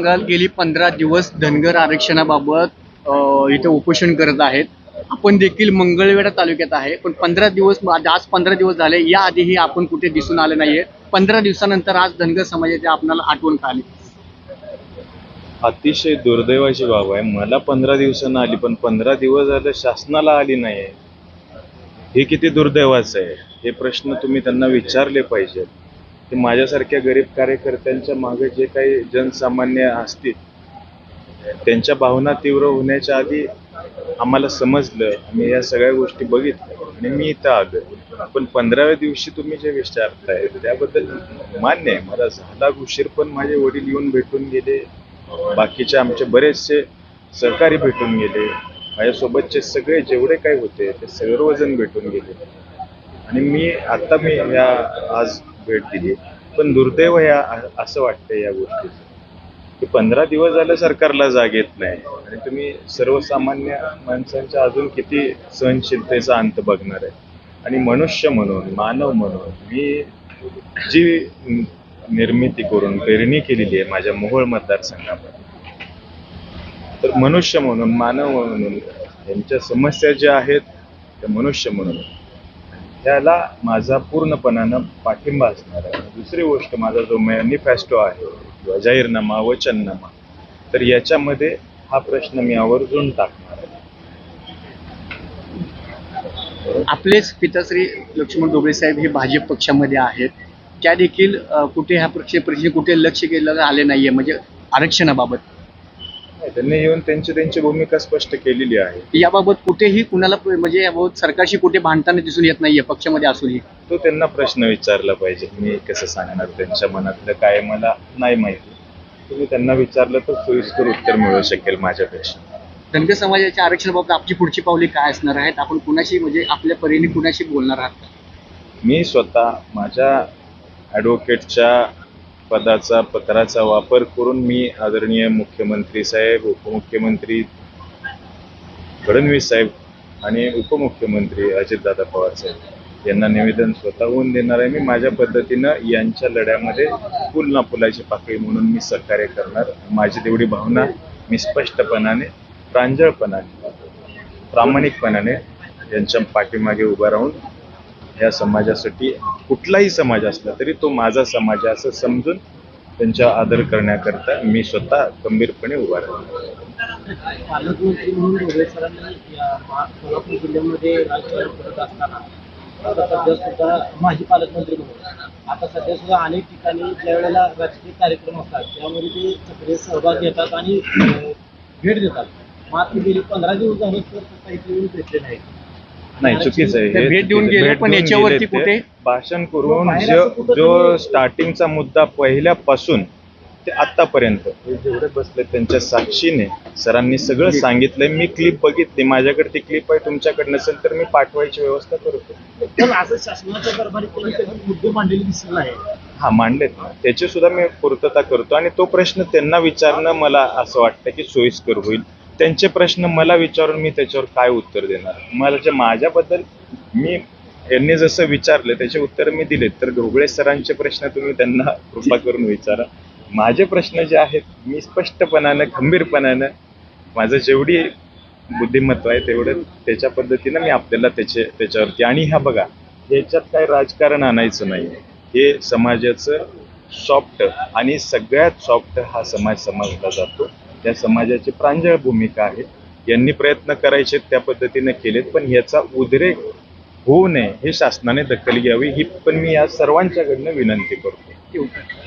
बंगाल गेली पंधरा दिवस धनगर आरक्षणाबाबत इथे उपोषण करत आहेत. आपण देखील मंगळवेढा तालुक्यात आहे पण पंधरा दिवस आज पंधरा दिवस झाले या आधीही आपण कुठे दिसून आले नाहीये. पंधरा दिवसानंतर आज धनगर समाजाची आपल्याला आठवण आली अतिशय दुर्दैवाची बाब आहे. मला पंधरा दिवसानं आली पण पंधरा दिवस झाले शासनाला आली नाही हे किती दुर्दैवाचं आहे. हे प्रश्न तुम्ही त्यांना विचारले पाहिजेत. माझ्यासारख्या गरीब कार्यकर्त्यांच्या मागे जे काही जनसामान्य असतील त्यांच्या भावना तीव्र होण्याच्या आधी आम्हाला समजलं. आम्ही या सगळ्या गोष्टी बघितल्या आणि मी इथं आलो पण पंधराव्या दिवशी तुम्ही जे विचारताय त्याबद्दल मान्य आहे. मला झाला उशीर पण माझे वडील येऊन भेटून गेले. बाकीचे आमचे बरेचसे सहकारी भेटून गेले. माझ्यासोबतचे सगळे जेवढे काही होते ते सर्वजण भेटून गेले. आणि मी आता मी या आज भेट दिली. पण दुर्दैव या असं वाटतंय या गोष्टीचं. की पंधरा दिवस झालं सरकारला जाग येत नाही. आणि तुम्ही सर्वसामान्य माणसांच्या अजून किती सहनशीलतेचा अंत बघणार आहे. आणि मनुष्य म्हणून मानव म्हणून मी जी निर्मिती करून पेरणी केलेली आहे माझ्या मोहोळ मतदारसंघामध्ये तर मनुष्य म्हणून मानव म्हणून यांच्या समस्या ज्या आहेत त्या मनुष्य म्हणून त्याला माझा पूर्णपणानं पाठिंबा असणार आहे. दुसरी गोष्ट माझा जो मॅनिफेस्टो आहे किंवा जाहीरनामा वचननामा तर याच्यामध्ये हा प्रश्न मी आवर्जून टाकणार आहे. आपलेच पिताश्री लक्ष्मण डोबळे साहेब हे भाजप पक्षामध्ये आहेत. त्या देखील कुठे ह्या पक्ष परिषदे कुठे लक्ष केलं आले नाहीये. म्हणजे आरक्षणाबाबत. त्यांनी येऊन त्यांची त्यांची भूमिका स्पष्ट केलेली आहे. याबाबत कुठेही कुणाला म्हणजे याबाबत सरकारशी कुठे भांडताना दिसून येत नाहीये पक्षामध्ये असूनही तो त्यांना प्रश्न विचारला पाहिजे मी कसं सांगणार त्यांच्या मनातलं काय मला नाही माहिती. तुम्ही त्यांना विचारलं तर सोयीस्कर उत्तर मिळू शकेल माझ्यापेक्षा. धनगर समाजाच्या आरक्षणाबाबत आपली पुढची पावले काय असणार आहेत? आपण कुणाशी म्हणजे आपल्या परीने कुणाशी बोलणार आहात? मी स्वतः माझ्या ॲडव्होकेटच्या पदाचा पत्राचा वापर करून मी आदरणीय मुख्यमंत्री साहेब उपमुख्यमंत्री फडणवीस साहेब आणि उपमुख्यमंत्री अजितदादा पवार साहेब यांना निवेदन स्वतःहून देणार आहे. मी माझ्या पद्धतीनं यांच्या लढ्यामध्ये फुल ना फुलाची पाकळी म्हणून मी सहकार्य करणार. माझी तेवढी भावना मी स्पष्टपणाने प्रांजळपणाने प्रामाणिकपणाने यांच्या पाठीमागे उभा राहून या समाजासाठी कुठलाही समाज असला तरी तो माझा समाज आहे असं समजून त्यांचा आदर करण्याकरता मी स्वतः गंभीरपणे उभा राहतो पालकमंत्री म्हणून ढोबळे सरांनी सोलापूर जिल्ह्यामध्ये राजकारण करत असताना आता सध्या सुद्धा माजी पालकमंत्री म्हणून आता सध्या सुद्धा अनेक ठिकाणी ज्या वेळेला राजकीय कार्यक्रम असतात त्यामध्ये ते सक्रिय सहभाग घेतात आणि भेट देतात. मात्र गेली पंधरा दिवस झाले तर काही येऊन भेटले नाही नाही चुकीचं आहे. हे भेट देऊन. गेले, पण याच्यावरती कुठे? भाषण करून जो जो स्टार्टिंगचा मुद्दा पहिल्यापासून ते आतापर्यंत हे जेवढे बसले त्यांच्या साक्षीने सरांनी सगळं सांगितलंय. मी क्लिप बघितली. माझ्याकडे ती क्लिप आहे तुमच्याकडे नसेल तर मी पाठवायची व्यवस्था करतो. पण असं शासनाच्या दरबारी मुद्दे मांडलेले दिसले हा मांडलेत. त्याची सुद्धा मी पूर्तता करतो. आणि तो प्रश्न त्यांना विचारणं मला असं वाटतं की सोयीस्कर होईल. त्यांचे प्रश्न मला विचारून मी त्याच्यावर काय उत्तर देणार? मला जे माझ्याबद्दल मी यांनी जसं विचारलं त्याचे उत्तर मी दिलेत. तर ढोबळे सरांचे प्रश्न तुम्ही त्यांना कृपा करून विचारा. माझे प्रश्न जे आहेत मी स्पष्टपणानं खंबीरपणानं माझं जेवढी बुद्धिमत्व आहे तेवढं त्याच्या पद्धतीनं मी आपल्याला त्याचे त्याच्यावरती. आणि ह्या बघा ह्याच्यात काय राजकारण आणायचं नाही. हे समाजाचं सॉफ्ट आणि सगळ्यात सॉफ्ट हा समाज समजला जातो. त्या समाजाची प्रांजळ भूमिका आहे. यांनी प्रयत्न करायचे त्या पद्धतीने केलेत पण याचा उद्रेक होऊ नये हे शासनाने दखल घ्यावी ही पण मी या सर्वांच्याकडनं विनंती करतो.